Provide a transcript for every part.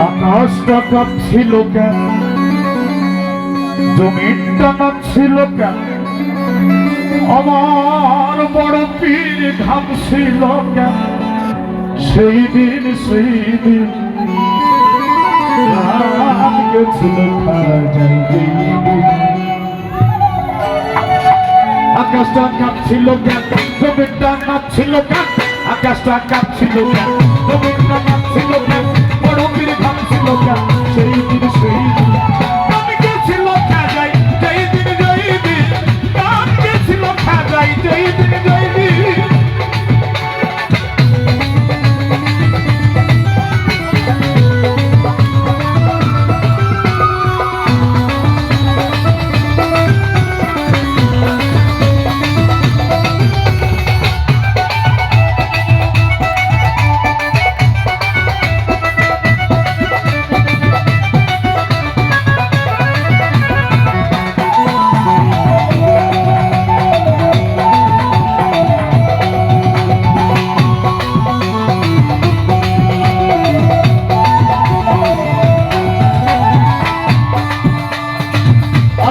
আকাশটা কাঁপছিল কেন? জমিনটা কাঁপছিল কেন? আমার বড় পীর ঘামছিল কেন? সেই দিন সেই দিন আকাশটা কাঁপছিল কেন? জমিনটা কাঁপছিল কেন? আকাশটা কাঁপছিল কেন? জমিনটা কাঁপছিল কেন? ঘামছিল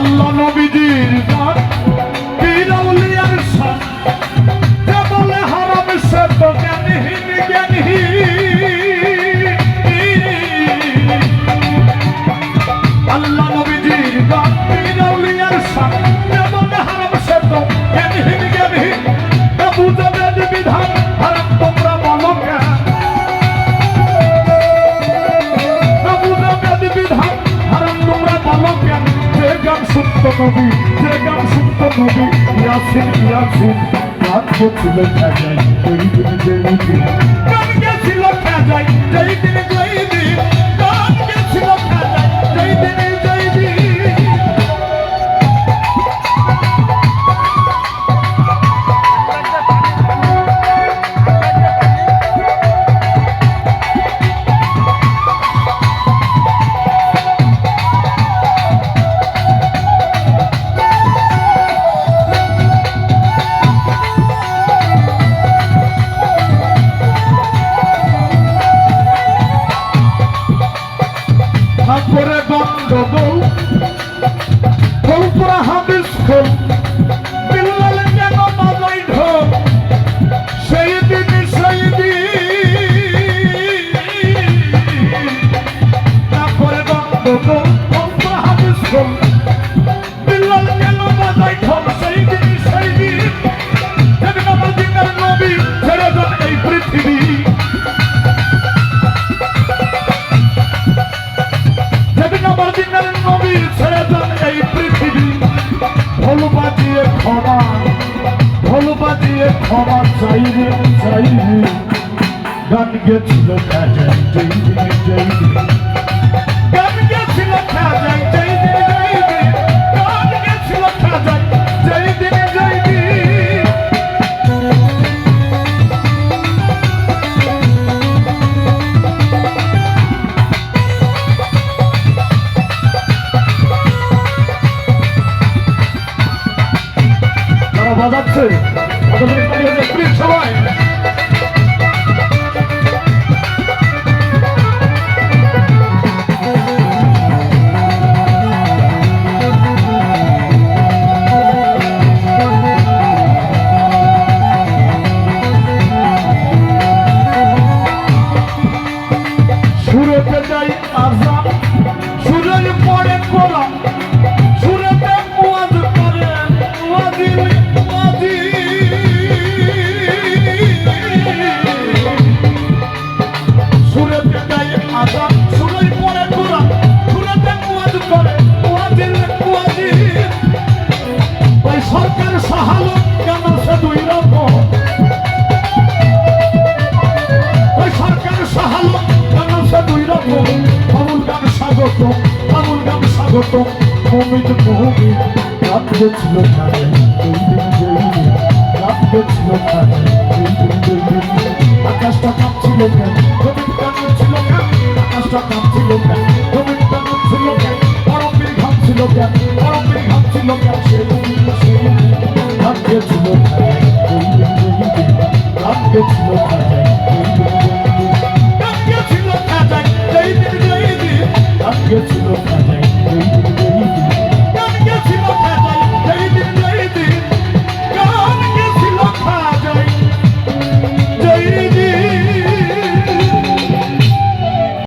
আল্লাহ নবীজির গান বীরাউলিয়ার শান যে বলে হারাম সে তো জ্ঞানহীন জ্ঞানহীন। আল্লাহ নবীজির গান বীরাউলিয়ার শান যে বলে হারাম সে তো জ্ঞানহীন জ্ঞানহীন। বুঝবে গান শুনত নবী যে গান শুনত নবী ইয়াসিন ইয়াসিন, গান গেছিল খেজাই যেই দিন যে গান গেছিল খেজাই, যেই দিন তারপরে বন্ধ বউ পুরা হাবিস খোল। বাজিয়ে ক্ষমা চাইবে চাইবে গান গেছিল খাজাই যেই দিনে যেই দিন গান গেছিল খাজাই যেই দিনে যেই সবাই ছোট ভূমিত ভূমি, রাত্রে ছিল কারে এই দিন যেই দিন, রাত্রে ছিল কারে এই দিন যেই দিন আকাশটা কাঁপছিল কেন? ভূমির কাঁপছিল কেন? আকাশটা কাঁপছিল কেন? ভূমির কাঁপছিল কেন? পরমের ঘামছিল কেন? পরমের ঘামছিল কেন? সেই দিন সেই দিন, রাত্রে ছিল কারে এই দিন যেই দিন। রাত্রে ছিল কারে Get to the